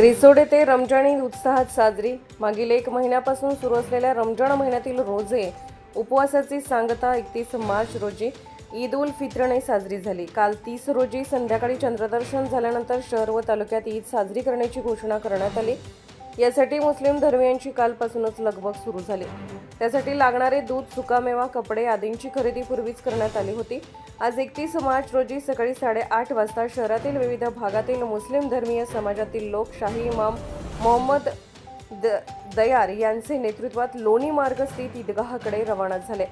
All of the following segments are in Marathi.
रिसोड येथे रमजान ईद उत्साहात साजरी. मागील एक महिन्यापासून सुरू असलेल्या रमजान महिन्यातील रोजे उपवासाची सांगता एकतीस मार्च रोजी ईद उल फित्रने साजरी झाली. काल तीस रोजी संध्याकाळी चंद्रदर्शन झाल्यानंतर शहर व तालुक्यात ईद साजरी करण्याची घोषणा करण्यात आली. यासाठी मुस्लिम धर्मियांची कालपासूनच लगबग सुरू झाली. त्यासाठी लागणारे दूध सुकामेवा कपडे आदींची खरेदी पूर्वीच करण्यात आली होती. आज एकतीस मार्च रोजी सकाळी साडेआठ वाजता शहरातील विविध भागातील मुस्लिम धर्मीय समाजातील लोक शाही इमाम मोहम्मद द दयार यांचे नेतृत्वात लोणी मार्ग स्थित ईदगाहकडे रवाना झाले.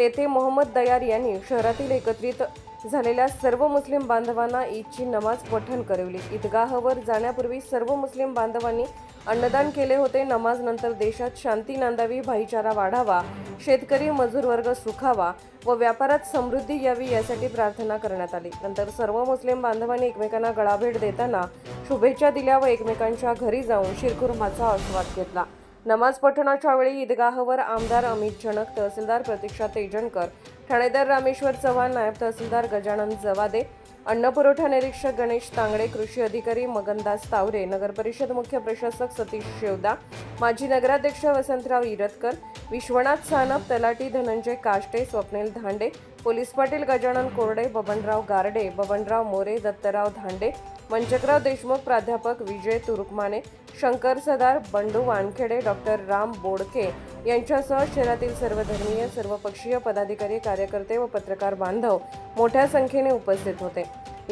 तेथे मोहम्मद दयार यांनी शहरातील एकत्रित झालेल्या सर्व मुस्लिम बांधवांना ईदची नमाज पठण करवली. ईदगाहवर जाण्यापूर्वी सर्व मुस्लिम बांधवांनी अन्नदान केले होते. नमाज नंतर देशात शांती नांदावी भाईचारा वाढावा शेतकरी मजूर वर्ग सुखावा व व्यापारात समृद्धी यावी यासाठी प्रार्थना करण्यात आली. नंतर सर्व मुस्लिम बांधवांनी एकमेकांना गळाभेट देताना शुभेच्छा दिल्या व एकमेकांच्या घरी जाऊन शिरखुर्माचा आस्वाद घेतला. नमाज पठणाच्या वेळी ईदगाहवर आमदार अमित जनक तहसीलदार प्रतीक्षा तेजणकर ठाणेदार रामेश्वर चव्हाण नायब तहसीलदार गजानन जवादे अन्नपुरवठा निरीक्षक गणेश तांगडे कृषी अधिकारी मगनदास तावरे नगरपरिषद मुख्य प्रशासक सतीश शेवदा माजी नगराध्यक्ष वसंतराव इरतकर विश्वनाथ सानप तलाटी धनंजय काष्टे स्वप्नील धांडे पोलीस पाटील गजानन कोरडे बबनराव गारडे बबनराव मोरे दत्तराव धांडे मंचकराव देशमुख प्राध्यापक विजय तुरुकमाने शंकर सदार बंडू वानखेडे डॉक्टर राम बोडके यांच्यासह शहरातील सर्व धर्मीय सर्वपक्षीय पदाधिकारी कार्यकर्ते व पत्रकार बांधव मोठ्या संख्येने उपस्थित होते.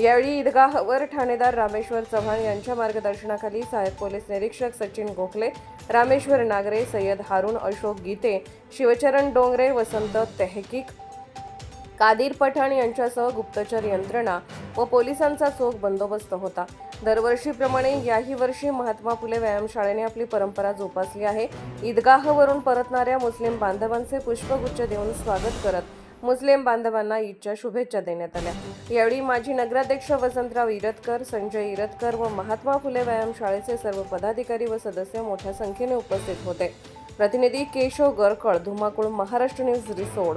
यावेळी ईदगाहवर ठाणेदार रामेश्वर चव्हाण यांच्या मार्गदर्शनाखाली सहाय्यक पोलीस निरीक्षक सचिन गोखले रामेश्वर नागरे सय्यद हारून अशोक गीते शिवचरण डोंगरे वसंत तेहकीक कादीर पठाण यांच्यासह गुप्तचर यंत्रणा व पोलिसांचा चोख बंदोबस्त होता. दरवर्षीप्रमाणे याही वर्षी महात्मा फुले व्यायामशाळेने आपली परंपरा जोपासली आहे. ईदगाहवरून परतणाऱ्या मुस्लिम बांधवांचे पुष्पगुच्छ देऊन स्वागत करत मुस्लिम बांधवांना ईदच्या शुभेच्छा देण्यात आल्या. यावेळी माजी नगराध्यक्ष वसंतराव इरतकर संजय इरतकर व महात्मा फुले व्यायामशाळेचे सर्व पदाधिकारी व सदस्य मोठ्या संख्येने उपस्थित होते. प्रतिनिधी केशव गरकळ धुमाकूळ महाराष्ट्र न्यूज रिसोड.